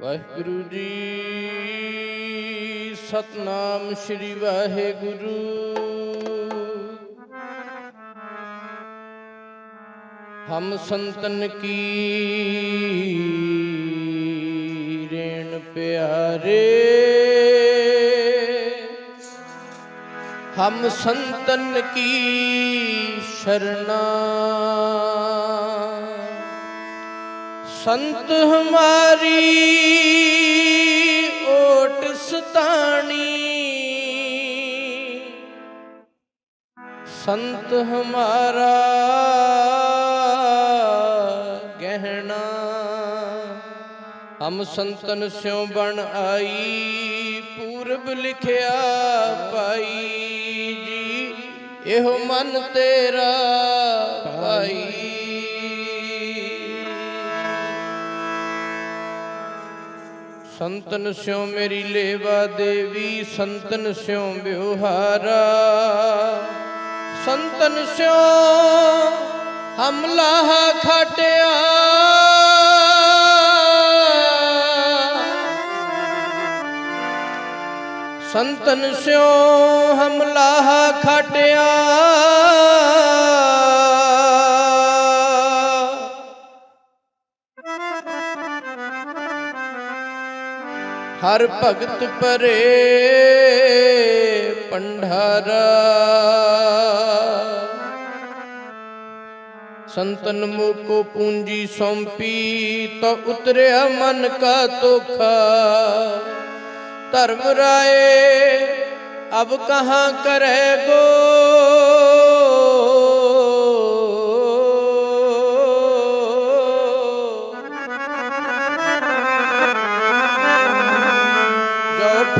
ਵਾਹਿਗੁਰੂ ਜੀ ਸਤਨਾਮ ਸ੍ਰੀ ਵਾਹਿਗੁਰੂ। ਹਮ ਸੰਤਨ ਕੀ ਰੇਣ ਪਿਆਰੇ। ਹਮ ਸੰਤਨ ਕੀ ਸ਼ਰਨਾ। ਸੰਤ ਹਮਾਰੀ ਓਟ ਸਤਾਣੀ। ਸੰਤ ਹਮਾਰਾ ਗਹਿਣਾ, ਹਮ ਸੰਤਨ ਸਿਉ ਬਣ ਆਈ, ਪੂਰਬ ਲਿਖਿਆ ਪਾਈ ਜੀ। ਇਹੋ ਮਨ ਤੇਰਾ ਭਾਈ ਸੰਤਨ ਸਿਉ ਮੇਰੀ ਲੇਵਾ ਦੇਵੀ, ਸੰਤਨ ਸਿਉ ਬਿਵਹਾਰਾ ਸੰਤਨ ਸਿਉ ਹਮਲਾ ਖਟਿਆ। ਸੰਤਨ ਸਿਉ ਹਮਲਾ ਖਟਿਆ। ਹਰ ਭਗਤ ਪਰੇ ਪੰਡਾਰਾ ਸੰਤਨ ਮੋਕੋ ਪੂੰਜੀ ਸੌਂਪੀ, ਤਾਂ ਉਤਰਿਆ ਮਨ ਕਾ ਤੋਖਾ ਧਰਮ ਰਾਏ, ਅਬ ਕਹਾਂ ਕਰੇ ਗੋ?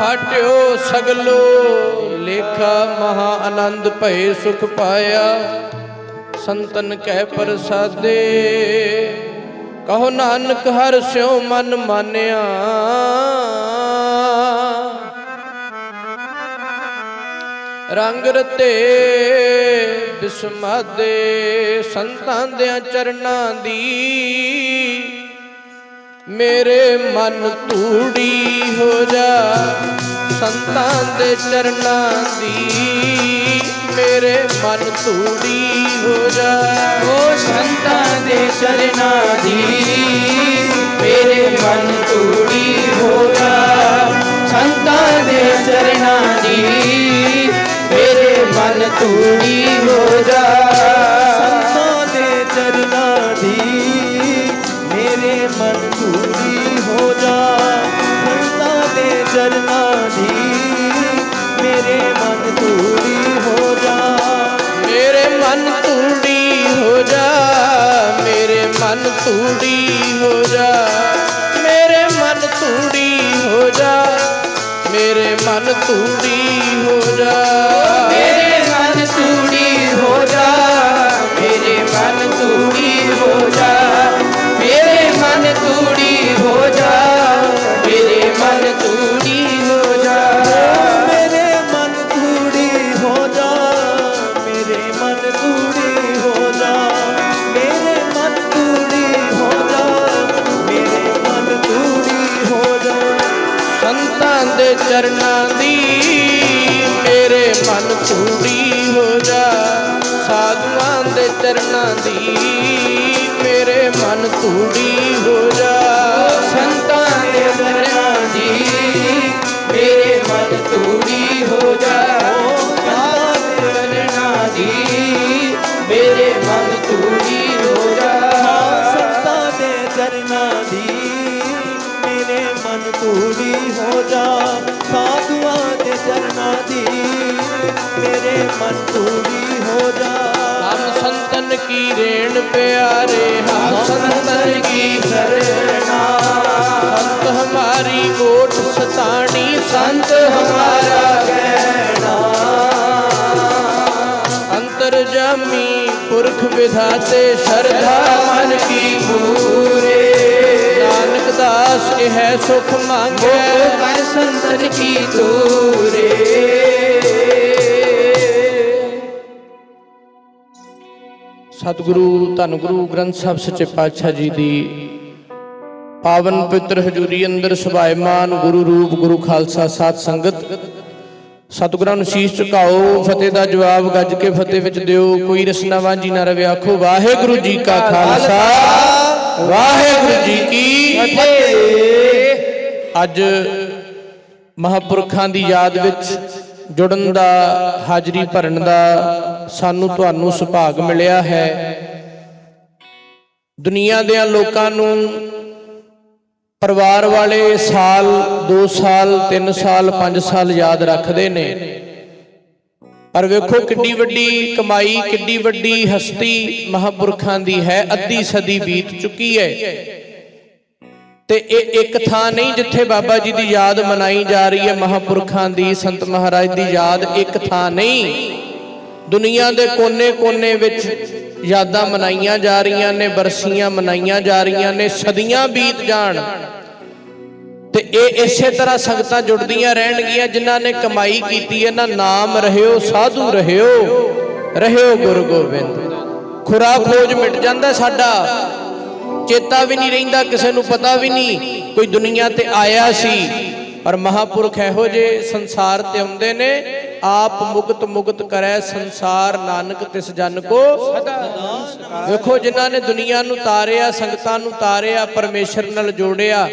ਫਾਟਿਓ ਸਗਲੋ, ਲੇਖਾ ਮਹਾ ਆਨੰਦ ਭਏ ਸੁਖ ਪਾਇਆ। ਸੰਤਨ ਕਹਿ ਪ੍ਰਸਾਦੇ, ਕਹੋ ਨਾਨਕ ਹਰ ਸਿਉ ਮਨ ਮਾਨਿਆ। ਰੰਗ ਰਤੇ ਬਿਸਮਾਦੇ ਸੰਤਾਂ ਦੇ ਚਰਨਾਂ ਦੀ ਮੇਰੇ ਮਨ ਧੂੜੀ ਹੋ ਜਾ। ਸੰਤਾਂ ਦੇ ਚਰਨਾਂ ਦੀ ਮੇਰੇ ਮਨ ਧੂੜੀ ਹੋ ਜਾ। ਓ ਸੰਤਾਂ ਦੇ ਚਰਨਾਂ ਦੀ ਮੇਰੇ ਮਨ ਧੂੜੀ ਹੋ ਜਾ। ਸੰਤਾਂ ਦੇ ਚਰਨਾਂ ਦੀ ਮੇਰੇ ਮਨ ਧੂੜੀ ਹੋ ਜਾ। ਮੇਰੇ ਮਨ ਧੂੜੀ ਹੋ ਜਾ। ਸੰਤਾਂ ਦੇ ਚਰਨਾਂ ਦੀ ਮੇਰੇ ਮਨ ਧੂੜੀ ਹੋ ਜਾ। ਮੇਰੇ ਮਨ ਧੂੜੀ ਹੋ ਜਾ। ਮੇਰੇ ਮਨ ਧੂੜੀ ਹੋ ਜਾ। ਮੇਰੇ ਮਨ ਧੂੜੀ ਹੋ ਜਾ। ਮੇਰੇ ਮਨ ਧੂੜੀ ਹੋ ਜਾ। ਦੀ ਮੇਰੇ ਮਨ ਧੂੜੀ ਹੋ ਜਾ। ਹਮ ਸੰਤਨ ਕੀ ਰੇਣ ਪਿਆਰੇ ਹਮ ਸੰਤਨ ਕੀ ਸਰਣਾ ਸੰਤ ਹਮਾਰੀ ਓਟ ਸਤਾਣੀ ਸੰਤ ਹਮਾਰਾ ਕਹਿਣਾ ਪੁਰਖ ਵਿਧਾਤੇ ਸ਼ਰਧਾ ਮਨ ਕੀ ਪੂਰੇ। ਨਾਨਕ ਦਾਸ ਇਹ ਸੁਖ ਮੰਗੈ। ਕਰ ਸੰਤਨ ਕੀ ਤੂਰੇ ਸਤਿਗੁਰੂ ਧੰਨ ਗੁਰੂ ਗ੍ਰੰਥ ਸਾਹਿਬ ਸੱਚੇ ਪਾਤਸ਼ਾਹ ਜੀ ਦੀ। ਪਾਵਨ ਪਵਿੱਤਰ ਹਜ਼ੂਰੀ ਅੰਦਰ ਸੁਭਾਇਮਾਨ ਗੁਰੂ ਰੂਪ, ਗੁਰੂ ਖਾਲਸਾ ਸਾਧ ਸੰਗਤ। ਸਤਿਗੁਰਾਂ ਨੂੰ ਸ਼ੀਸ਼ ਝੁਕਾਓ, ਫਤਿਹ ਦਾ ਜਵਾਬ ਗੱਜ ਕੇ ਫਤਿਹ ਵਿੱਚ ਦਿਓ। ਕੋਈ ਰਸਨਾ ਵਾਂਝੀ ਨਾ ਰਵੇ, ਆਖੋ, ਵਾਹਿਗੁਰੂ ਜੀ ਕਾ ਖਾਲਸਾ। ਵਾਹਿਗੁਰੂ ਜੀ ਕੀ ਅੱਜ ਮਹਾਪੁਰਖਾਂ ਦੀ ਯਾਦ ਵਿੱਚ ਜੁੜਨ ਦਾ, ਹਾਜ਼ਰੀ ਭਰਨ ਦਾ ਸਾਨੂੰ ਤੁਹਾਨੂੰ ਸੁਭਾਗ ਮਿਲਿਆ ਹੈ। ਦੁਨੀਆ ਦੇ ਲੋਕਾਂ ਨੂੰ ਪਰਿਵਾਰ ਵਾਲੇ ਸਾਲ 2 ਸਾਲ 3 ਸਾਲ 5 ਸਾਲ ਯਾਦ ਰੱਖਦੇ ਨੇ। ਪਰ ਵੇਖੋ ਕਿੱਡੀ ਵੱਡੀ ਕਮਾਈ, ਕਿੱਡੀ ਵੱਡੀ ਹਸਤੀ ਮਹਾਪੁਰਖਾਂ ਦੀ ਹੈ, ਅੱਧੀ ਸਦੀ ਬੀਤ ਚੁੱਕੀ ਹੈ। ਤੇ ਇਹ ਇੱਕ ਥਾਂ ਨਹੀਂ ਜਿੱਥੇ ਬਾਬਾ ਜੀ ਦੀ ਯਾਦ ਮਨਾਈ ਜਾ ਰਹੀ ਹੈ ਮਹਾਪੁਰਖਾਂ ਦੀ ਸੰਤ ਮਹਾਰਾਜ ਦੀ ਯਾਦ ਇੱਕ ਥਾਂ ਨਹੀਂ। ਦੁਨੀਆ ਦੇ ਕੋਨੇ-ਕੋਨੇ ਵਿੱਚ ਯਾਦਾਂ ਮਨਾਈਆਂ ਜਾ ਰਹੀਆਂ ਨੇ ਬਰਸੀਆਂ ਮਨਾਈਆਂ ਜਾ ਰਹੀਆਂ ਨੇ ਸਦੀਆਂ ਬੀਤ ਜਾਣ। ਤੇ ਇਹ ਇਸੇ ਤਰ੍ਹਾਂ ਸੰਗਤਾਂ ਜੁੜਦੀਆਂ ਰਹਿਣਗੀਆਂ ਜਿਨ੍ਹਾਂ ਨੇ ਕਮਾਈ ਕੀਤੀ ਹੈ ਨਾ ਨਾਮ ਰਹਿਓ ਸਾਧੂ ਰਹਿਓ। ਰਹਿਓ। ਗੁਰੂ ਗੋਬਿੰਦ। ਖੁਰਾ ਖੋਜ ਮਿਟ ਜਾਂਦਾ ਸਾਡਾ। ਚੇਤਾ ਵੀ ਨਹੀਂ ਰਹਿੰਦਾ, ਕਿਸੇ ਨੂੰ ਪਤਾ ਵੀ ਨਹੀਂ। ਕੋਈ ਦੁਨੀਆ ਤੇ ਆਇਆ ਸੀ, ਪਰ ਮਹਾਪੁਰਖ ਇਹੋ ਜੇ ਸੰਸਾਰ ਤੇ ਆਉਂਦੇ ਨੇ। ਆਪ ਮੁਕਤ ਮੁਕਤ ਕਰੈ ਸੰਸਾਰ, ਨਾਨਕ ਤਿਸ ਜਨ ਕੋ। ਵੇਖੋ, ਜਿਨ੍ਹਾਂ ਨੇ ਦੁਨੀਆ ਨੂੰ ਤਾਰਿਆ, ਸੰਗਤਾਂ ਨੂੰ ਤਾਰਿਆ, ਪਰਮੇਸ਼ਰ ਨਾਲ ਜੋੜਿਆ,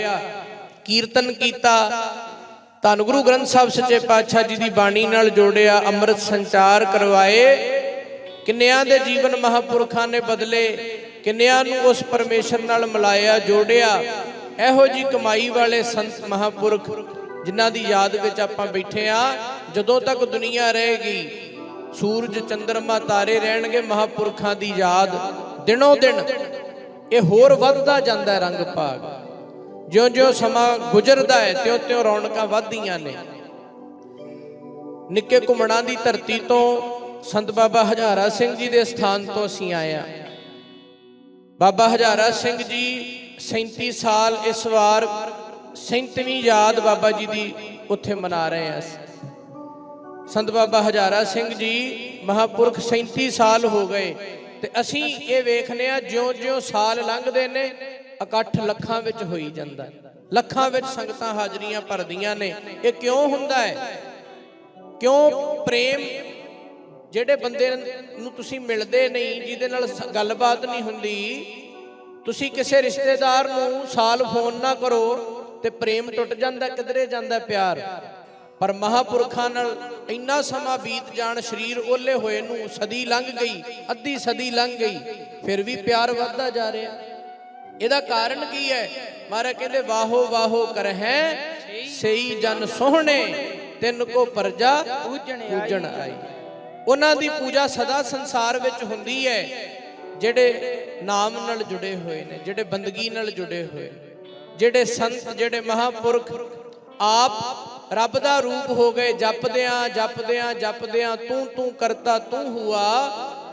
ਕੀਰਤਨ ਕੀਤਾ। ਧੰਨ ਗੁਰੂ ਗ੍ਰੰਥ ਸਾਹਿਬ ਸੱਚੇ ਪਾਤਸ਼ਾਹ ਜੀ ਦੀ ਬਾਣੀ ਨਾਲ ਜੋੜਿਆ, ਅੰਮ੍ਰਿਤ ਸੰਚਾਰ ਕਰਵਾਏ। ਕਿੰਨਿਆਂ ਦੇ ਜੀਵਨ ਮਹਾਪੁਰਖਾਂ ਨੇ ਬਦਲੇ? ਕਿੰਨਿਆਂ ਨੂੰ ਉਸ ਪਰਮੇਸ਼ਰ ਨਾਲ ਮਿਲਾਇਆ, ਜੋੜਿਆ। ਇਹੋ ਜੀ ਕਮਾਈ ਵਾਲੇ ਸੰਤ ਮਹਾਪੁਰਖ, ਜਿਨ੍ਹਾਂ ਦੀ ਯਾਦ ਵਿੱਚ ਆਪਾਂ ਬੈਠੇ ਆ, ਜਦੋਂ ਤੱਕ ਦੁਨੀਆ ਰਹੇਗੀ, ਸੂਰਜ, ਚੰਦਰਮਾ, ਤਾਰੇ ਰਹਿਣਗੇ ਮਹਾਪੁਰਖਾਂ ਦੀ ਯਾਦ। ਦਿਨੋਂ ਦਿਨ ਇਹ ਹੋਰ ਵੱਧਦਾ ਜਾਂਦਾ ਰੰਗ ਭਾਗ। ਜਿਉਂ-ਜਿਉਂ ਸਮਾਂ ਗੁਜ਼ਰਦਾ ਹੈ, ਤਿਉਂ-ਤਿਉਂ ਰੌਣਕਾਂ ਵੱਧਦੀਆਂ ਨੇ। ਨਿੱਕੇ ਘੁੰਮਣਾ ਦੀ ਧਰਤੀ ਤੋਂ ਸੰਤ ਬਾਬਾ ਹਜ਼ਾਰਾ ਸਿੰਘ ਜੀ ਦੇ ਸਥਾਨ ਤੋਂ ਅਸੀਂ ਆਏ ਆ। ਬਾਬਾ ਹਜ਼ਾਰਾ ਸਿੰਘ ਜੀ 37 ਸਾਲ ਇਸ ਵਾਰ 37ਵੀਂ ਯਾਦ ਬਾਬਾ ਜੀ ਦੀ ਉੱਥੇ ਮਨਾ ਰਹੇ ਆ ਸੰਤ ਬਾਬਾ ਹਜ਼ਾਰਾ ਸਿੰਘ ਜੀ ਮਹਾਪੁਰਖ 37 ਸਾਲ ਹੋ ਗਏ ਤੇ ਅਸੀਂ ਇਹ ਵੇਖਨੇ ਆ, ਜਿਉਂ-ਜਿਉਂ ਸਾਲ ਲੰਘਦੇ ਨੇ, ਇਕੱਠ ਲੱਖਾਂ ਵਿੱਚ ਹੋਈ ਜਾਂਦਾ ਲੱਖਾਂ ਵਿੱਚ ਸੰਗਤਾਂ ਹਾਜ਼ਰੀਆਂ ਭਰਦੀਆਂ ਨੇ। ਇਹ ਕਿਉਂ ਹੁੰਦਾ ਹੈ? ਕਿਉਂ ਪ੍ਰੇਮ ਜਿਹੜੇ ਬੰਦੇ ਨੂੰ ਤੁਸੀਂ ਮਿਲਦੇ ਨਹੀਂ ਜਿਹਦੇ ਨਾਲ ਗੱਲਬਾਤ ਨਹੀਂ ਹੁੰਦੀ ਤੁਸੀਂ ਕਿਸੇ ਰਿਸ਼ਤੇਦਾਰ ਨੂੰ ਸਾਲ ਫੋਨ ਨਾ ਕਰੋ ਤੇ ਪ੍ਰੇਮ ਟੁੱਟ ਜਾਂਦਾ ਕਿਧਰੇ ਜਾਂਦਾ ਪਿਆਰ। ਪਰ ਮਹਾਪੁਰਖਾਂ ਨਾਲ ਇੰਨਾ ਸਮਾਂ ਬੀਤ ਜਾਣ ਸਰੀਰ ਓਲੇ ਹੋਏ ਨੂੰ ਸਦੀ ਲੰਘ ਗਈ ਅੱਧੀ ਸਦੀ ਲੰਘ ਗਈ ਫਿਰ ਵੀ ਪਿਆਰ ਵੱਧਦਾ ਜਾ ਰਿਹਾ। ਇਹਦਾ ਕਾਰਨ ਕੀ ਹੈ? ਮਹਾਰਾਜ ਕਹਿੰਦੇ ਵਾਹੋ ਵਾਹੋ ਕਰਹਿ ਸਈ ਜਨ ਸੋਹਣੇ ਤਿੰਨ ਕੋ ਪਰਜਾ ਪੂਜਣ ਆਈ। ਉਹਨਾਂ ਦੀ ਪੂਜਾ ਸਦਾ ਸੰਸਾਰ ਵਿੱਚ ਹੁੰਦੀ ਹੈ, ਜਿਹੜੇ ਨਾਮ ਨਾਲ ਜੁੜੇ ਹੋਏ ਨੇ, ਜਿਹੜੇ ਬੰਦਗੀ ਨਾਲ ਜੁੜੇ ਹੋਏ ਜਿਹੜੇ ਸੰਤ, ਜਿਹੜੇ ਮਹਾਪੁਰਖ ਆਪ ਰੱਬ ਦਾ ਰੂਪ ਹੋ ਗਏ, ਜਪਦਿਆਂ ਜਪਦਿਆਂ ਜਪਦਿਆਂ, ਤੂੰ ਤੂੰ ਕਰਤਾ, ਤੂੰ ਹੁਆ,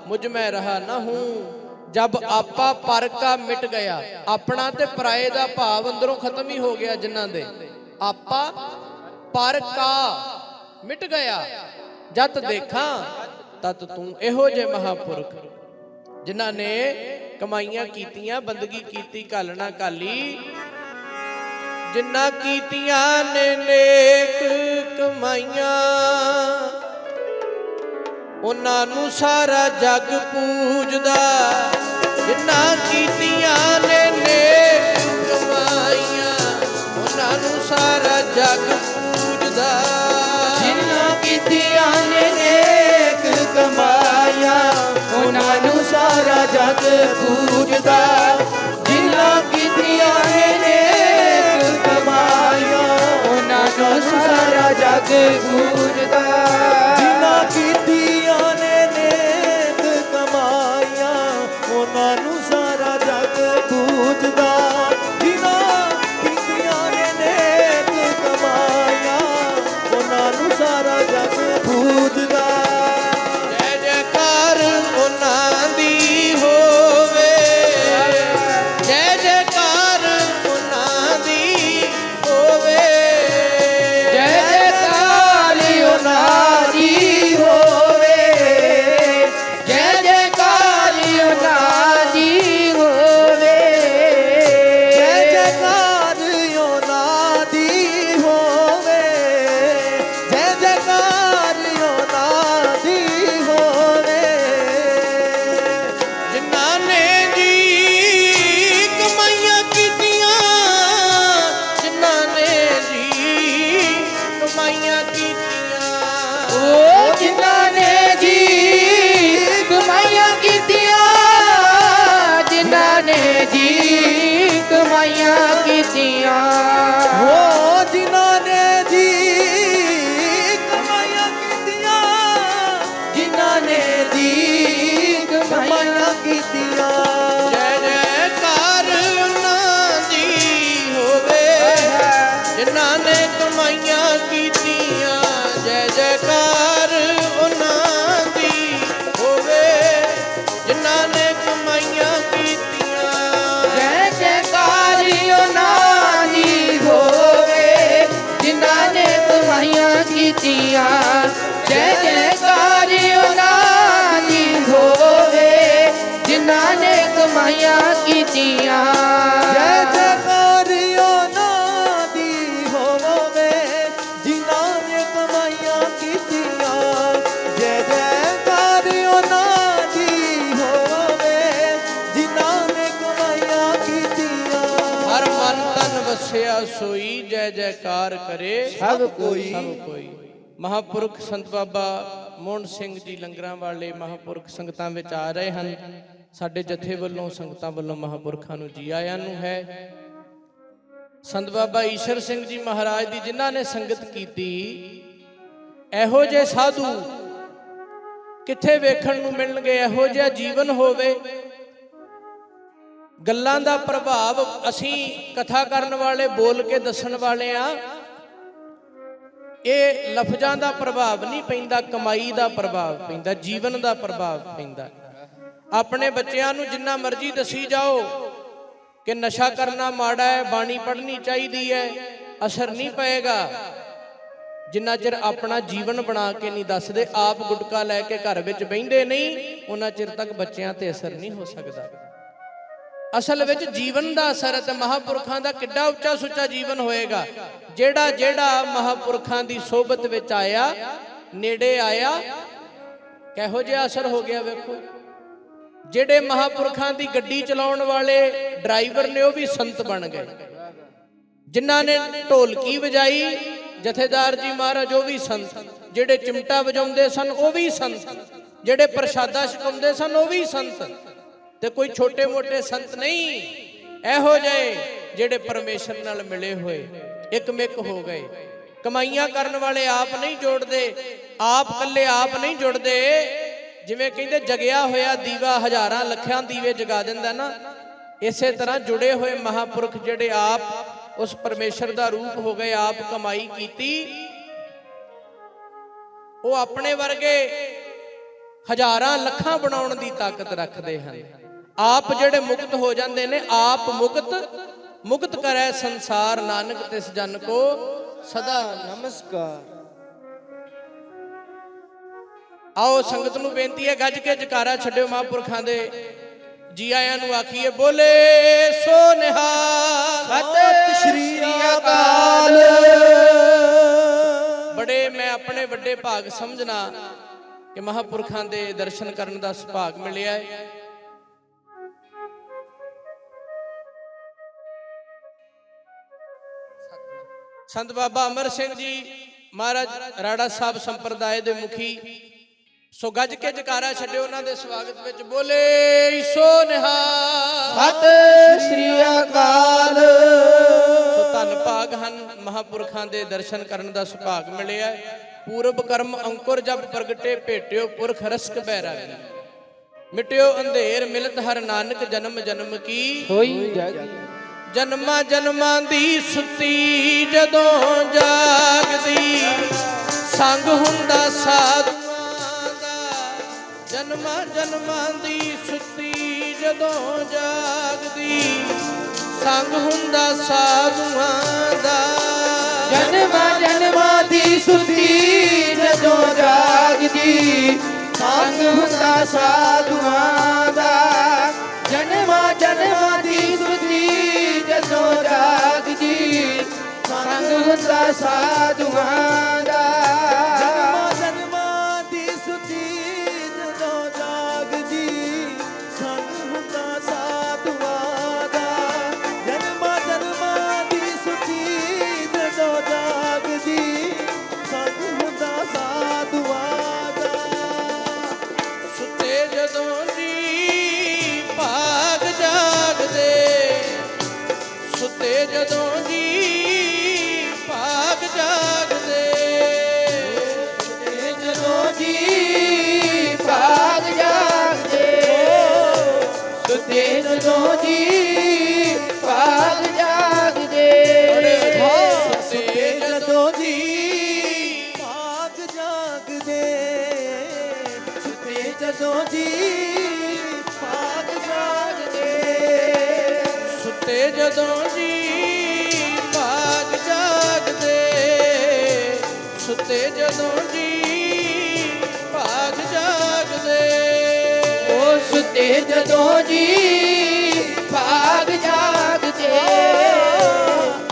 ਮੁਝ ਮੈਂ ਰਹਾ ਨਾ ਹੂੰ। ਜਬ ਆਪਾ ਪਰ ਕਾ ਮਿਟ ਗਿਆ, ਆਪਣਾ ਤੇ ਪਰਾਏ ਦਾ ਭਾਵ ਅੰਦਰੋਂ ਖਤਮ ਹੀ ਹੋ ਗਿਆ ਜਿਨ੍ਹਾਂ ਦੇ। ਆਪਾ ਪਰ ਕਾ ਮਿਟ ਗਿਆ। ਜਤ ਦੇਖਾਂ ਤਤ ਤੂੰ ਇਹੋ ਜੇ ਮਹਾਪੁਰਖ, ਜਿਨ੍ਹਾਂ ਨੇ ਕਮਾਈਆਂ ਕੀਤੀਆਂ, ਬੰਦਗੀ ਕੀਤੀ ਕਾਲਣਾ ਕਾਲੀ ਜਿਨ੍ਹਾਂ ਕੀਤੀਆਂ ਨੇ ਨੇਕ ਕਮਾਈਆਂ, ਉਹਨਾਂ ਨੂੰ ਸਾਰਾ ਜੱਗ ਪੂਜਦਾ। ਜਿਨ੍ਹਾਂ ਕੀਤੀਆਂ ਨੇ ਨੇਕ ਕਮਾਈਆਂ, ਉਹਨਾਂ ਨੂੰ ਸਾਰਾ ਜੱਗ ਸਾਰਾ ਜਗ ਵਸਿਆ ਸੋਈ ਜੈ ਜੈਕਾਰ ਕਰੇ। ਸਭ ਕੋਈ। ਸਭ ਕੋਈ। ਮਹਾਪੁਰਖ ਸੰਤ ਬਾਬਾ ਮੋਹਨ ਸਿੰਘ ਜੀ ਲੰਗਰਾਂ ਵਾਲੇ ਮਹਾਪੁਰਖ ਸੰਗਤਾਂ ਵਿੱਚ ਆ ਰਹੇ ਹਨ। ਸਾਡੇ ਜਥੇ ਵੱਲੋਂ ਸੰਗਤਾਂ ਵੱਲੋਂ ਮਹਾਪੁਰਖਾਂ ਨੂੰ ਜੀ ਆਇਆਂ ਨੂੰ ਹੈ। ਸੰਤ ਬਾਬਾ ਈਸ਼ਰ ਸਿੰਘ ਜੀ ਮਹਾਰਾਜ ਦੀ ਜਿਨ੍ਹਾਂ ਨੇ ਸੰਗਤ ਕੀਤੀ ਇਹੋ ਜਿਹੇ ਸਾਧੂ ਕਿੱਥੇ ਵੇਖਣ ਨੂੰ ਮਿਲਣਗੇ? ਇਹੋ ਜਿਹਾ ਜੀਵਨ ਹੋਵੇ। ਗੱਲਾਂ ਦਾ ਪ੍ਰਭਾਵ ਅਸੀਂ ਕਥਾ ਕਰਨ ਵਾਲੇ, ਬੋਲ ਕੇ ਦੱਸਣ ਵਾਲੇ ਆ। ਇਹ ਲਫ਼ਜ਼ਾਂ ਦਾ ਪ੍ਰਭਾਵ ਨਹੀਂ ਪੈਂਦਾ, ਕਮਾਈ ਦਾ ਪ੍ਰਭਾਵ ਪੈਂਦਾ, ਜੀਵਨ ਦਾ ਪ੍ਰਭਾਵ ਪੈਂਦਾ। ਆਪਣੇ ਬੱਚਿਆਂ ਨੂੰ ਜਿੰਨਾ ਮਰਜ਼ੀ ਦਸੀ ਜਾਓ ਕਿ ਨਸ਼ਾ ਕਰਨਾ ਮਾੜਾ ਹੈ, ਬਾਣੀ ਪੜ੍ਹਨੀ ਚਾਹੀਦੀ ਹੈ, ਅਸਰ ਨਹੀਂ ਪਏਗਾ। ਜਿੰਨਾ ਚਿਰ ਆਪਣਾ ਜੀਵਨ ਬਣਾ ਕੇ ਨਹੀਂ ਦੱਸਦੇ, ਆਪ ਗੁਟਕਾ ਲੈ ਕੇ ਘਰ ਵਿੱਚ ਬਹਿੰਦੇ ਨਹੀਂ, ਉਹਨਾਂ ਚਿਰ ਤੱਕ ਬੱਚਿਆਂ ਤੇ ਅਸਰ ਨਹੀਂ ਹੋ ਸਕਦਾ। ਅਸਲ ਵਿੱਚ ਜੀਵਨ ਦਾ ਅਸਰ ਤੇ ਮਹਾਪੁਰਖਾਂ ਦਾ ਕਿੱਡਾ ਉੱਚਾ ਸੁੱਚਾ ਜੀਵਨ ਹੋਏਗਾ। ਜਿਹੜਾ ਜਿਹੜਾ ਮਹਾਪੁਰਖਾਂ ਦੀ ਸੋਬਤ ਵਿੱਚ ਆਇਆ, ਨੇੜੇ ਆਇਆ, ਕਿਹੋ ਜਿਹਾ ਅਸਰ ਹੋ ਗਿਆ ਵੇਖੋ। ਜਿਹੜੇ ਮਹਾਪੁਰਖਾਂ ਦੀ ਗੱਡੀ ਚਲਾਉਣ ਵਾਲੇ ਡਰਾਈਵਰ ਨੇ ਉਹ ਵੀ ਸੰਤ ਬਣ ਗਏ। ਜਿਨ੍ਹਾਂ ਨੇ ਢੋਲਕੀ ਵਜਾਈ, ਜਥੇਦਾਰ ਜੀ ਮਹਾਰਾਜ ਉਹ ਵੀ ਸੰਤ। ਜਿਹੜੇ ਚਿਮਟਾ ਵਜਾਉਂਦੇ ਸਨ, ਉਹ ਵੀ ਸੰਤ। ਜਿਹੜੇ ਪ੍ਰਸ਼ਾਦਾ ਛਕਾਉਂਦੇ ਸਨ, ਉਹ ਵੀ ਸੰਤ। ਤੇ ਕੋਈ ਛੋਟੇ-ਮੋਟੇ ਸੰਤ ਨਹੀਂ। ਇਹੋ ਜਿਹੇ ਜਿਹੜੇ ਪਰਮੇਸ਼ਰ ਨਾਲ ਮਿਲੇ ਹੋਏ, ਇੱਕਮਿਕ ਹੋ ਗਏ। ਕਮਾਈਆਂ ਕਰਨ ਵਾਲੇ ਆਪ ਨਹੀਂ ਜੋੜਦੇ, ਆਪ ਇਕੱਲੇ ਆਪ ਨਹੀਂ ਜੁੜਦੇ। ਜਿਵੇਂ ਕਹਿੰਦੇ, ਜਗਿਆ ਹੋਇਆ ਦੀਵਾ ਹਜ਼ਾਰਾਂ ਲੱਖਾਂ ਦੀਵੇ ਜਗਾ ਦਿੰਦਾ ਨਾ, ਇਸੇ ਤਰ੍ਹਾਂ ਜੁੜੇ ਹੋਏ ਮਹਾਪੁਰਖ ਜਿਹੜੇ ਆਪ ਉਸ ਪਰਮੇਸ਼ਰ ਦਾ ਰੂਪ ਹੋ ਗਏ, ਆਪ ਕਮਾਈ ਕੀਤੀ। ਉਹ ਆਪਣੇ ਵਰਗੇ ਹਜ਼ਾਰਾਂ ਲੱਖਾਂ ਬਣਾਉਣ ਦੀ ਤਾਕਤ ਰੱਖਦੇ ਹਨ। ਆਪ ਜਿਹੜੇ ਮੁਕਤ ਹੋ ਜਾਂਦੇ ਨੇ ਆਪ ਮੁਕਤ ਮੁਕਤ ਕਰੈ ਸੰਸਾਰ ਨਾਨਕ ਤਿਸ ਜਨ ਕੋ। ਸਦਾ ਨਮਸਕਾਰ। ਆਓ ਸੰਗਤ ਨੂੰ ਬੇਨਤੀ ਹੈ ਗੱਜ ਕੇ ਜਕਾਰਾ ਛੱਡਿਓ ਮਹਾਂਪੁਰਖਾਂ ਦੇ। ਜੀ ਆਇਆਂ ਨੂੰ ਆਖੀਏ ਬੋਲੇ ਸੋ ਨਿਹਾਲ। ਸਤਿ ਸ਼੍ਰੀ ਅਕਾਲ। ਬੜੇ ਮੈਂ ਆਪਣੇ ਵੱਡੇ ਭਾਗ ਸਮਝਣਾ ਕਿ ਮਹਾਂਪੁਰਖਾਂ ਦੇ ਦਰਸ਼ਨ ਕਰਨ ਦਾ ਸੁਭਾਗ ਮਿਲਿਆ ਹੈ। ਸੰਤ ਬਾਬਾ ਅਮਰ ਸਿੰਘ ਜੀ ਮਹਾਰਾਜ ਰਾੜਾ ਸਾਹਿਬ ਸੰਪਰਦਾਇ ਦੇ ਮੁਖੀ। ਸੋ ਗੱਜ ਕੇ ਜਕਾਰਾ ਛੱਡਿਓ ਉਹਨਾਂ ਦੇ ਸਵਾਗਤ ਵਿੱਚ। ਬੋਲੇ ਸੋ ਨਿਹਾਲ। ਸਤਿ ਸ਼੍ਰੀ ਅਕਾਲ। ਸੋ ਧੰਨ ਭਾਗ ਹਨ। ਮਹਾਪੁਰਖਾਂ ਦੇ ਦਰਸ਼ਨ ਕਰਨ ਦਾ ਸੁਭਾਗ ਮਿਲਿਆ। ਪੂਰਬ ਕਰਮ ਅੰਕੁਰ ਜਬ ਪ੍ਰਗਟੇ ਭੇਟਿਓ ਪੁਰਖ ਰਸਕ ਬੈਰਾਗੀ। ਮਿਟਿਓ ਅੰਧੇਰ ਮਿਲਤ ਹਰ ਨਾਨਕ ਜਨਮ ਜਨਮ ਕੀ। ਹੋਈ ਜਗ। ਜਨਮਾਂ ਜਨਮਾਂ ਦੀ ਸੁੱਤੀ ਜਦੋਂ ਜਾਗਦੀ। ਸੰਗ ਹੁੰਦਾ ਸਾਧੂਆਂ ਦਾ। ਜਨਮਾਂ ਜਨਮਾਂ ਦੀ ਸੁੱਤੀ ਜਦੋਂ ਜਾਗਦੀ। ਸੰਗ ਹੁੰਦਾ ਸਾਧੂਆਂ ਦਾ। ਜਨਮਾਂ ਜਨਮਾਂ ਦੀ ਸੁੱਤੀ ਜਦੋਂ ਜਾਗਦੀ। ਸੰਗ ਹੁੰਦਾ ਸਾਧੂਆਂ ਦਾ। ਜਨਮਾਂ ਜਨਮਾਂ ਦੀ ਸੁੱਤੀ ਜਦੋਂ ਜੀ ਸੰਗ ਹੁੰਦਾ ਸਾਧੂਆਂ ਦਾ। ਤੋਂ ਜੀ ਭਾਗ ਜਾਗ ਦੇ ਸੁਤੇਲ ਤੋਂ ਜੀ ਭਾਗ ਜਾਗ ਦੇ ਸੁਤੇਲ ਤੋਂ ਜੀ ਭਾਗ ਜਾਗ ਦੇ ਸੁਤੇ ਜਦੋਂ ਜੀ ਭਾਗ ਜਾਗ ਦੇ ਸੁਤੇ ਜਦੋਂ ਜੀ ਭਾਗ ਜਾਗ ਦੇ ਉਸ ਤੇ ਜਦੋਂ ਜੀ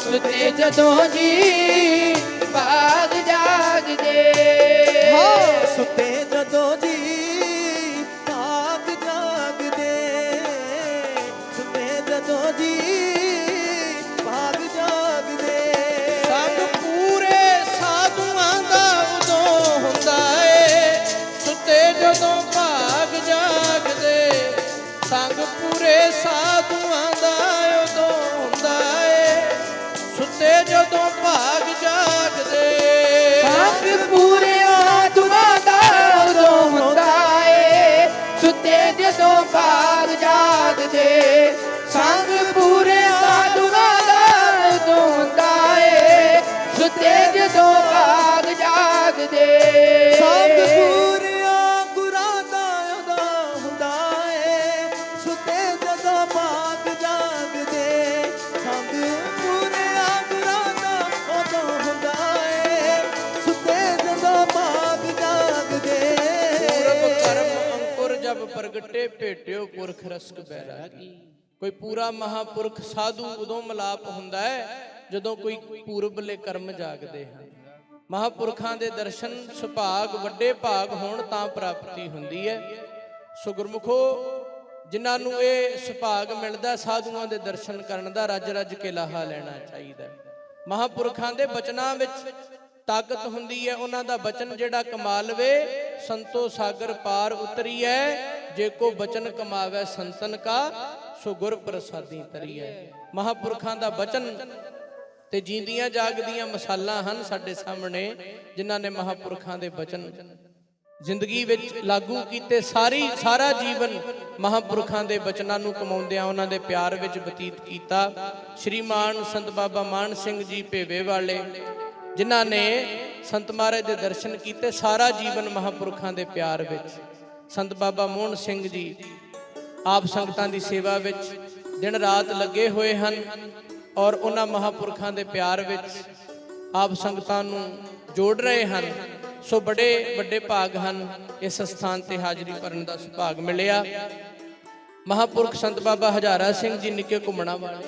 ਸੁਤੇ ਜਦੋਂ ਜੀ ਭਾਗ ਜਾਗਦੇ। ਹਾਂ। ਸੁੱਤੇ ਜਦੋਂ ਪ੍ਰਗਟੇ ਭੇਟਿਓ ਪੁਰਖ ਰਸਕ ਬੈਰਾਗੀ। ਕੋਈ ਪੂਰਾ ਮਹਾਪੁਰਖ ਸਾਧੂ ਉਦੋਂ ਮਲਾਪ ਹੁੰਦਾ ਹੈ ਜਦੋਂ ਕੋਈ ਪੂਰਬਲੇ ਕਰਮ ਜਾਗਦੇ ਹਨ। ਮਹਾਪੁਰਖਾਂ ਦੇ ਦਰਸ਼ਨ ਸੁਭਾਗ ਵੱਡੇ ਭਾਗ ਹੋਣ ਤਾਂ ਪ੍ਰਾਪਤੀ ਹੁੰਦੀ ਹੈ। ਸੋ ਗੁਰਮੁਖੋ ਜਿਨ੍ਹਾਂ ਨੂੰ ਇਹ ਸੁਭਾਗ ਮਿਲਦਾ, ਸਾਧੂਆਂ ਦੇ ਦਰਸ਼ਨ ਕਰਨ ਦਾ ਰੱਜ ਰੱਜ ਕੇ ਲਾਹਾ ਲੈਣਾ ਚਾਹੀਦਾ ਹੈ। ਮਹਾਪੁਰਖਾਂ ਦੇ ਬਚਨਾਂ ਵਿੱਚ ਤਾਕਤ ਹੁੰਦੀ ਹੈ, ਉਹਨਾਂ ਦਾ ਬਚਨ ਜਿਹੜਾ ਕਮਾ ਲਵੇ ਸੰਤੋ ਸਾਗਰ ਪਾਰ ਉਤਰੀਐ, ਜੇ ਕੋ ਬਚਨ ਕਮਾਵੇ ਸੰਤਨ ਕਾ, ਸੋ ਗੁਰ ਪ੍ਰਸਾਦੀ ਤਰੀਐ। ਮਹਾਪੁਰਖਾਂ ਦਾ ਬਚਨ ਤੇ ਜੀਂਦੀਆਂ ਜਾਗਦੀਆਂ ਮਸਾਲਾਂ ਹਨ ਸਾਡੇ ਸਾਹਮਣੇ, ਜਿਨ੍ਹਾਂ ਨੇ ਮਹਾਪੁਰਖਾਂ ਦੇ ਬਚਨ ਜ਼ਿੰਦਗੀ ਵਿੱਚ ਲਾਗੂ ਕੀਤੇ। ਸਾਰੀ, ਸਾਰਾ ਜੀਵਨ ਮਹਾਪੁਰਖਾਂ ਦੇ ਬਚਨਾਂ ਨੂੰ ਕਮਾਉਂਦਿਆਂ ਉਹਨਾਂ ਦੇ ਪਿਆਰ ਵਿੱਚ ਬਤੀਤ ਕੀਤਾ। ਸ਼੍ਰੀਮਾਨ ਸੰਤ ਬਾਬਾ ਮਾਨ ਸਿੰਘ ਜੀ ਭੇਵੇ ਵਾਲੇ ਜਿਨ੍ਹਾਂ ਨੇ ਸੰਤ ਮਹਾਰਾਜ ਦੇ ਦਰਸ਼ਨ ਕੀਤੇ ਸਾਰਾ ਜੀਵਨ ਮਹਾਪੁਰਖਾਂ ਦੇ ਪਿਆਰ ਵਿੱਚ। ਸੰਤ ਬਾਬਾ ਮੋਹਨ ਸਿੰਘ ਜੀ ਆਪ ਸੰਗਤਾਂ ਦੀ ਸੇਵਾ ਵਿੱਚ ਦਿਨ ਰਾਤ ਲੱਗੇ ਹੋਏ ਹਨ ਔਰ ਉਹਨਾਂ ਮਹਾਪੁਰਖਾਂ ਦੇ ਪਿਆਰ ਵਿੱਚ ਆਪ ਸੰਗਤਾਂ ਨੂੰ ਜੋੜ ਰਹੇ ਹਨ। ਸੋ ਬੜੇ ਵੱਡੇ ਭਾਗ ਹਨ। ਇਸ ਸਥਾਨ ਤੇ ਹਾਜ਼ਰੀ ਭਰਨ ਦਾ ਸੁਭਾਗ ਮਿਲਿਆ। ਮਹਾਪੁਰਖ ਸੰਤ ਬਾਬਾ ਹਜ਼ਾਰਾ ਸਿੰਘ ਜੀ ਨਿੱਕੇ ਘੁੰਮਣਾ ਵਾਲੇ।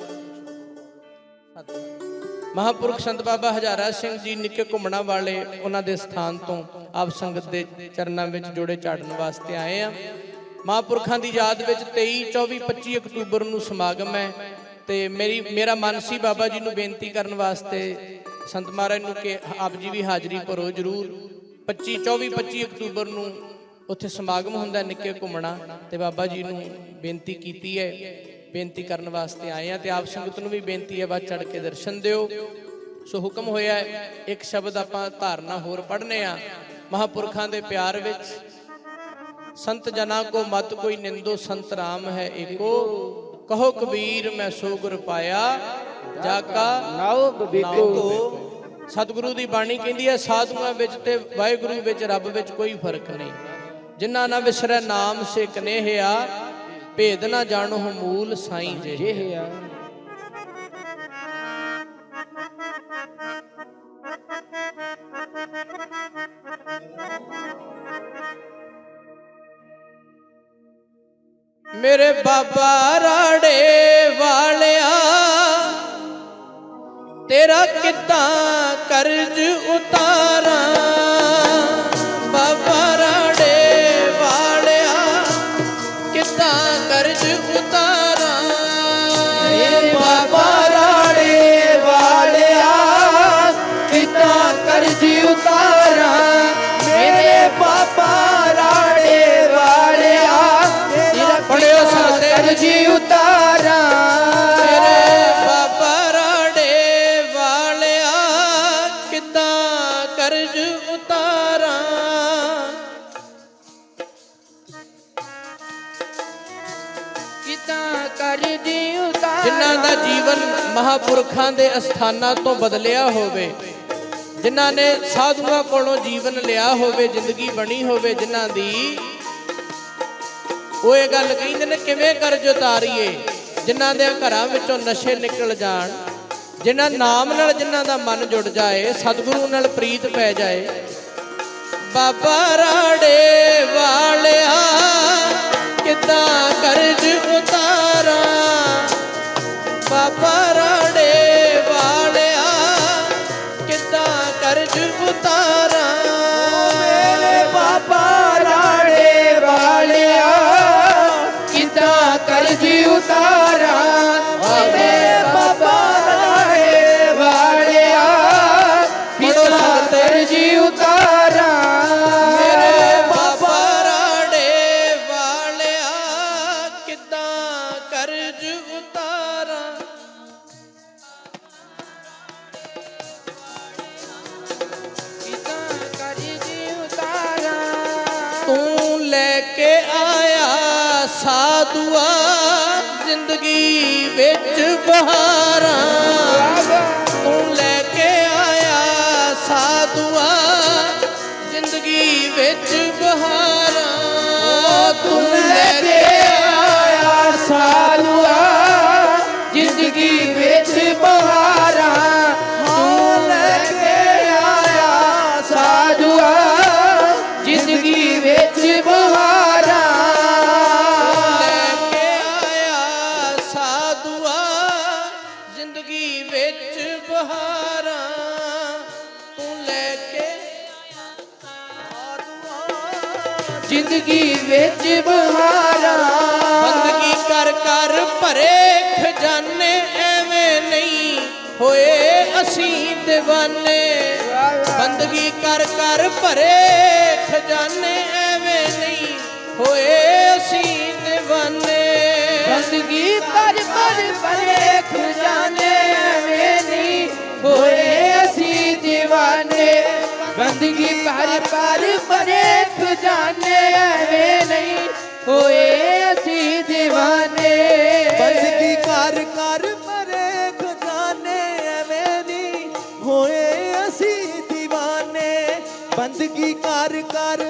ਮਹਾਪੁਰਖ ਸੰਤ ਬਾਬਾ ਹਜ਼ਾਰਾ ਸਿੰਘ ਜੀ ਨਿੱਕੇ ਘੁੰਮਣਾ ਵਾਲੇ ਉਹਨਾਂ ਦੇ ਸਥਾਨ ਤੋਂ ਆਪ ਸੰਗਤ ਦੇ ਚਰਨਾਂ ਵਿੱਚ ਜੋੜੇ ਚਾੜਨ ਵਾਸਤੇ ਆਏ ਆ। ਮਹਾਪੁਰਖਾਂ ਦੀ ਯਾਦ ਵਿੱਚ 23 24 25 ਅਕਤੂਬਰ ਨੂੰ ਸਮਾਗਮ ਹੈ ਤੇ ਮੇਰੀ, ਮੇਰਾ ਮਨ ਸੀ ਬਾਬਾ ਜੀ ਨੂੰ ਬੇਨਤੀ ਕਰਨ ਵਾਸਤੇ ਸੰਤ ਮਹਾਰਾਜ ਨੂੰ ਕਿ ਆਪ ਜੀ ਵੀ ਹਾਜ਼ਰੀ ਭਰੋ ਜਰੂਰ। 25 24 25 ਅਕਤੂਬਰ ਨੂੰ ਉੱਥੇ ਸਮਾਗਮ ਹੁੰਦਾ ਨਿੱਕੇ ਘੁੰਮਣਾ ਤੇ ਬਾਬਾ ਜੀ ਨੂੰ ਬੇਨਤੀ ਕੀਤੀ ਹੈ। ਬੇਨਤੀ ਕਰਨ ਵਾਸਤੇ ਆਏ ਆ ਤੇ ਆਪ ਸੰਗਤ ਨੂੰ ਵੀ ਬੇਨਤੀ ਹੈ ਵੱਧ ਚੜ ਕੇ ਦਰਸ਼ਨ ਦਿਓ। ਸੋ ਹੁਕਮ ਹੋਇਆ ਇੱਕ ਸ਼ਬਦ ਆਪਾਂ ਧਾਰਨਾ ਹੋਰ ਪੜ੍ਹਨੇ ਆ। ਮਹਾਪੁਰਖਾਂ ਦੇ ਪਿਆਰ ਵਿੱਚ ਸੰਤ ਜਨਾ ਕੋ ਮਤ ਕੋਈ ਨਿੰਦੋ ਸੰਤ ਰਾਮ ਹੈ ਏਕੋ। ਕਹੋ ਕਬੀਰ ਮੈਂ ਸੋ ਗੁਰ ਪਾਇਆ ਜਾ ਕਾ ਨਾਉ ਬਬੀਕੋ ਸਤਿਗੁਰੂ ਦੀ ਬਾਣੀ ਕਹਿੰਦੀ ਹੈ ਸਾਧੂਆਂ ਵਿੱਚ ਤੇ ਵਾਹਿਗੁਰੂ ਵਿੱਚ ਰੱਬ ਵਿੱਚ ਕੋਈ ਫ਼ਰਕ ਨਹੀਂ। ਜਿਨ੍ਹਾਂ ਨਾ ਵਿਸਰੈ ਨਾਮ ਸੇ ਕਨੇਹਿਆ ਭੇਦ ਨਾ ਜਾਣੋ ਮੂਲ ਸਾਈਂ ਜੇ ਆ ਮੇਰੇ ਬਾਬਾ ਰਾੜੇ ਵਾਲਿਆ ਤੇਰਾ ਕਿੱਦਾਂ ਕਰਜ਼ ਉਤਾਰਾਂ? ਮਹਾਪੁਰਖਾਂ ਦੇ ਅਸਥਾਨਾਂ ਤੋਂ ਬਦਲਿਆ ਹੋਵੇ, ਜਿਨ੍ਹਾਂ ਨੇ ਸਾਧੂਆਂ ਕੋਲੋਂ ਜੀਵਨ ਲਿਆ ਹੋਵੇ, ਜ਼ਿੰਦਗੀ ਬਣੀ ਹੋਵੇ, ਜਿਨ੍ਹਾਂ ਦੀ ਉਹ ਇਹ ਗੱਲ ਕਹਿੰਦੇ ਨੇ, ਕਿਵੇਂ ਕਰਜ਼ ਉਤਾਰੀਏ, ਜਿਨ੍ਹਾਂ ਦੇ ਘਰਾਂ ਵਿੱਚੋਂ ਨਸ਼ੇ ਨਿਕਲ ਜਾਣ, ਜਿਨ੍ਹਾਂ ਨਾਮ ਨਾਲ ਜਿਨ੍ਹਾਂ ਦਾ ਮਨ ਜੁੜ ਜਾਏ, ਸਤਿਗੁਰੂ ਨਾਲ ਪ੍ਰੀਤ ਪੈ ਜਾਏ। ਬਾਬਾ ਰਾੜੇ ਵਾਲਿਆ, ਕਿੱਦਾਂ ਕਰਜ ਉਤਾਰਾਂ? ਬਾਬਾ ਕਰਜ ਉਤਾਰਾਂ। ਤੂੰ ਲੈ ਕੇ ਆਇਆ ਸਾਧੂਆ ਜ਼ਿੰਦਗੀ ਵਿੱਚ ਬਹਾਰਾਂ। ਜ਼ਿੰਦਗੀ ਵਿੱਚ ਬਹਾਰਾ। ਬੰਦਗੀ ਕਰ ਕਰ ਭਰੇ ਖਜ਼ਾਨੇ ਐਵੇਂ ਨਹੀਂ ਹੋਏ ਅਸੀਂ دیਵਾਨੇ। ਬੰਦਗੀ ਕਰ ਕਰ ਭਰੇ ਖਜ਼ਾਨੇ ਐਵੇਂ ਨਹੀਂ ਹੋਏ ਅਸੀਂ دیਵਾਨੇ। ਬੰਦਗੀ ਕਰ ਕਰ ਭਰੇ ਖਜ਼ਾਨੇ ਐਵੇਂ ਨਹੀਂ ਹੋਏ ਬੰਦਗੀ ਭਰ ਪਰ ਮਰੇ ਖਜ਼ਾਨੇ ਐਵੇਂ ਨਹੀਂ ਹੋਏ ਅਸੀਂ دیਵਾਨੇ ਬੰਦਗੀ ਕਰ ਕਰ ਮਰੇ ਖਜ਼ਾਨੇ ਐਵੇਂ ਨਹੀਂ ਹੋਏ ਅਸੀਂ دیਵਾਨੇ ਬੰਦਗੀ ਕਰ ਕਰ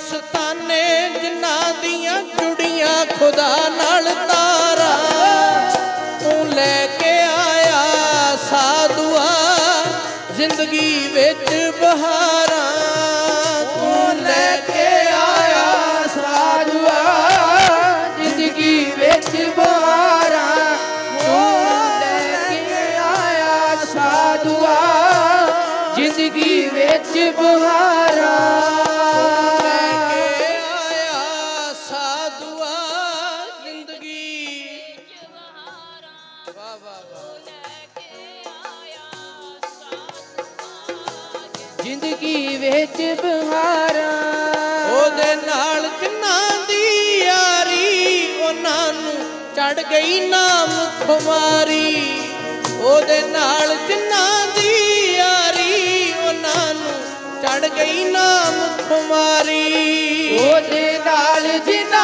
ਮਸਤਾਨੇ ਜਿਨ੍ਹਾਂ ਦੀਆਂ ਜੁੜੀਆਂ ਖੁਦਾ ਨਾਲ ਤਾਰਾ। ਤੂੰ ਲੈ ਕੇ ਆਇਆ ਸਾਧੂਆ ਜ਼ਿੰਦਗੀ ਵਿੱਚ ਬਹਾਰਾਂ। ਚੜ ਗਈ ਨਾਮ ਖੁਮਾਰੀ। ਉਹਦੇ ਨਾਲ ਜਿਨ੍ਹਾਂ ਦੀ ਯਾਰੀ, ਉਹਨਾਂ ਨੂੰ ਚੜ ਗਈ ਨਾਮ ਖੁਮਾਰੀ। ਉਹਦੇ ਨਾਲ ਜਿਨ੍ਹਾਂ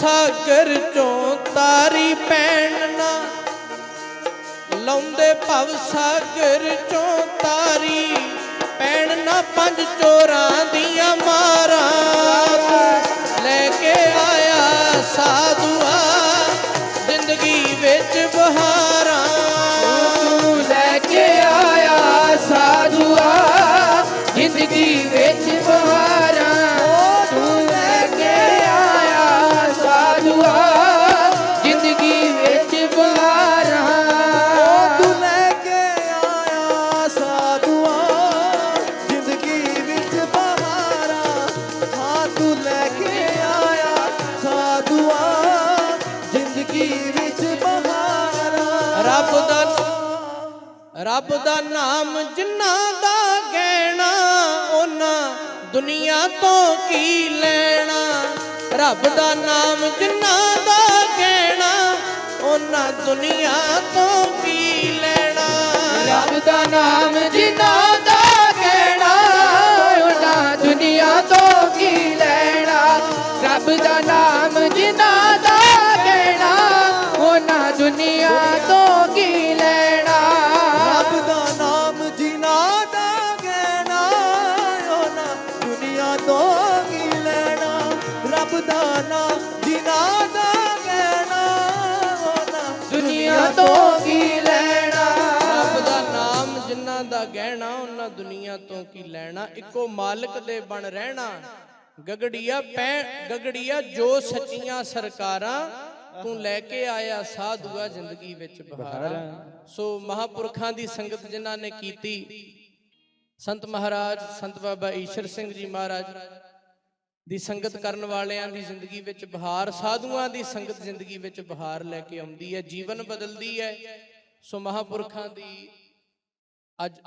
ਸਾਗਰ ਚੋਂ ਤਾਰੀ ਪੈਣ ਨਾ ਲਾਉਂਦੇ ਭਵ ਸਾਗਰ ਚੋਂ ਤਾਰੀ ਪੈਣ ਨਾ ਪੰਜ ਚੋਰਾਂ ਦੀਆਂ ਮਾਰਾਂ ਦੁਨੀਆ ਤੋਂ ਕੀ ਲੈਣਾ? ਰੱਬ ਦਾ ਨਾਮ ਜਿਨ੍ਹਾਂ ਦਾ ਕਹਿਣਾ, ਉਹਨਾਂ ਦੁਨੀਆ ਤੋਂ ਕੀ ਲੈਣਾ? ਰੱਬ ਦਾ ਨਾਮ ਜਿਨ੍ਹਾਂ ਦਾ ਕਹਿਣਾ, ਉਹਨਾਂ ਦੁਨੀਆ ਤੋਂ ਕੀ ਲੈਣਾ? ਰੱਬ ਦਾ ਨਾਮ ਜਿਨ੍ਹਾਂ ਕੀ ਇੱਕੋ ਮਾਲਕ ਦੇ ਬਣ ਰਹਿਣਾ। ਗਗੜੀਆ ਪੈ ਗਗੜੀਆ, ਜੋ ਸੱਚੀਆਂ ਸਰਕਾਰਾਂ ਤੂੰ ਲੈ ਕੇ ਆਇਆ ਸਾਧੂਆ ਜ਼ਿੰਦਗੀ ਵਿੱਚ ਬਹਾਰਾਂ। ਸੋ ਮਹਾਪੁਰਖਾਂ ਦੀ ਸੰਗਤ ਜਿਨ੍ਹਾਂ ਨੇ ਕੀਤੀ, ਸੰਤ ਮਹਾਰਾਜ, ਸੰਤ ਬਾਬਾ ਈਸ਼ਰ ਸਿੰਘ ਜੀ ਮਹਾਰਾਜ ਦੀ ਸੰਗਤ ਕਰਨ ਵਾਲਿਆਂ ਦੀ ਜ਼ਿੰਦਗੀ ਵਿੱਚ ਬਹਾਰ, ਸਾਧੂਆਂ ਦੀ ਸੰਗਤ ਜ਼ਿੰਦਗੀ ਵਿੱਚ ਬਹਾਰ ਲੈ ਕੇ ਆਉਂਦੀ ਹੈ, ਜੀਵਨ ਬਦਲਦੀ ਹੈ। ਸੋ ਮਹਾਪੁਰਖਾਂ ਦੀ ਅੱਜ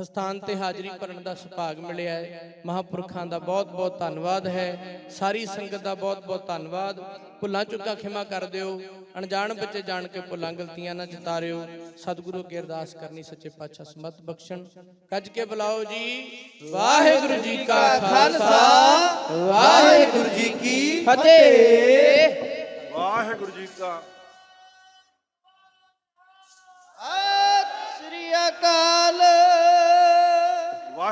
ਹਸਥਾਨ ਤੇ ਹਾਜ਼ਰੀ ਭਰਨ ਦਾ ਸੁਭਾਗ ਮਿਲਿਆ ਹੈ। ਮਹਾਪੁਰਖਾਂ ਦਾ ਬਹੁਤ ਬਹੁਤ ਧੰਨਵਾਦ ਹੈ। ਸਾਰੀ ਸੰਗਤ ਦਾ ਬਹੁਤ ਬਹੁਤ ਧੰਨਵਾਦ। ਭੁੱਲਾਂ ਚੁੱਕਾ ਖਿਮਾ ਕਰ ਦਿਓ। ਅਣਜਾਣ ਬੱਚੇ ਜਾਣ ਕੇ ਭੁੱਲਾਂ ਗਲਤੀਆਂ ਨਾ ਜਤਾਰਿਓ ਸਤਿਗੁਰੂ ਅੱਗੇ ਅਰਦਾਸ ਕਰਨੀ ਸੱਚੇ ਪਾਤਸ਼ਾਹ ਸਮਤ ਬਖਸ਼ਣ। ਕੱਜ ਕੇ ਬੁਲਾਓ ਜੀ। ਵਾਹਿਗੁਰੂ ਜੀ ਕਾ ਖਾਲਸਾ। ਵਾਹਿਗੁਰੂ ਜੀ ਕੀ ਫਤਿਹ। ਵਾਹਿਗੁਰੂ ਜੀ ਕਾ ਸ੍ਰੀ ਅਕਾਲ।